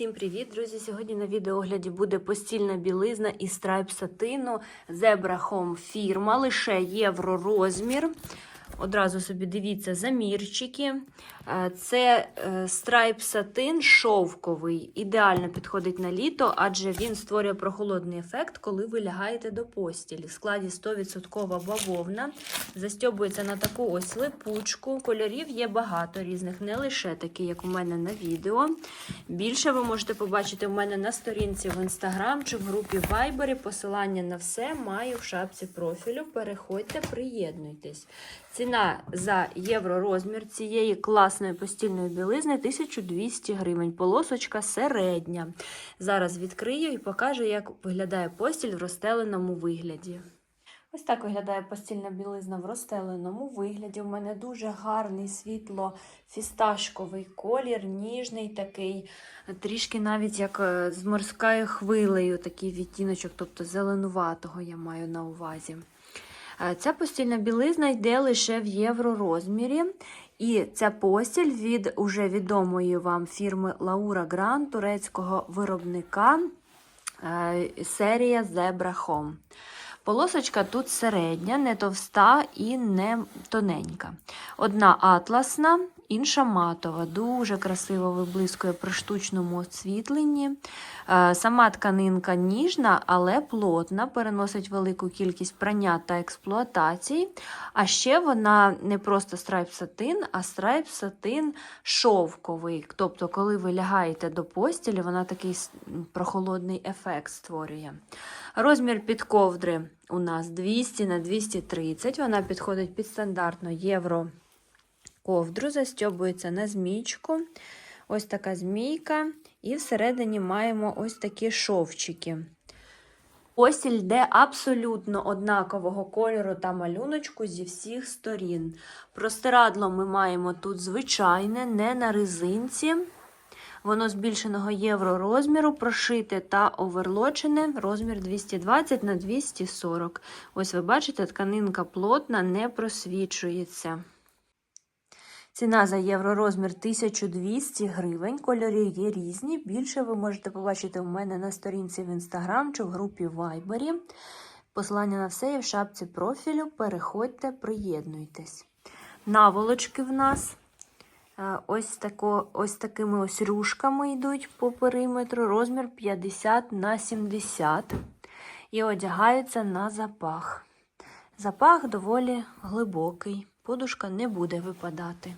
Всім привіт, друзі! Сьогодні на відеогляді буде постільна білизна із страйп сатину Zebra Home фірма, лише євро розмір. Одразу собі дивіться замірчики. Е, Це е, страйп сатин шовковий. Ідеально підходить на літо, адже він створює прохолодний ефект, коли ви лягаєте до постілі. В складі 100% бавовна. Застьобується на таку ось липучку. Кольорів є багато різних, не лише такі, як у мене на відео. Більше ви можете побачити у мене на сторінці в інстаграм чи в групі Viber. Посилання на все маю в шапці профілю. Переходьте, приєднуйтесь. Ціна за євро розмір цієї класної постільної білизни 1200 гривень. Полосочка середня. Зараз відкрию і покажу, як виглядає постіль в розстеленому вигляді. Ось так виглядає постільна білизна в розстеленому вигляді. У мене дуже гарний світло фісташковий колір, ніжний такий, трішки навіть як е, з морською хвилею, такий відтіночок, тобто зеленуватого я маю на увазі. Е, Ця постільна білизна йде лише в євророзмірі. І ця постіль від уже відомої вам фірми Лаура Гран турецького виробника е, серія Zebra Home. Полосочка тут середня, не товста і не тоненька. Одна атласна, інша матова. Дуже красиво виблискує при штучному освітленні. Е, Сама тканинка ніжна, але плотна, переносить велику кількість прання та експлуатацій. А ще вона не просто страйп сатин, а страйп сатин шовковий. Тобто, коли ви лягаєте до постілі, вона такий прохолодний ефект створює. Розмір під ковдри у нас 200 на 230. Вона підходить під стандартну євро ковдру, застьобується на змійку. Ось така змійка. І всередині маємо ось такі шовчики. Постіль йде абсолютно однакового кольору та малюночку зі всіх сторін. Простирадло ми маємо тут звичайне, не на резинці. Воно збільшеного євро розміру, прошите та оверлочене, розмір 220 на 240. Ось ви бачите, тканинка плотна, не просвічується. Ціна за євро розмір 1200 гривень. Кольори є різні. Більше ви можете побачити у мене на сторінці в інстаграм чи в групі Viber. Посилання на все є в шапці профілю. Переходьте, приєднуйтесь. Наволочки в нас е, ось, тако, ось такими ось рюшками йдуть по периметру. Розмір 50 на 70 і одягаються на запах. Запах доволі глибокий. Подушка не буде випадати.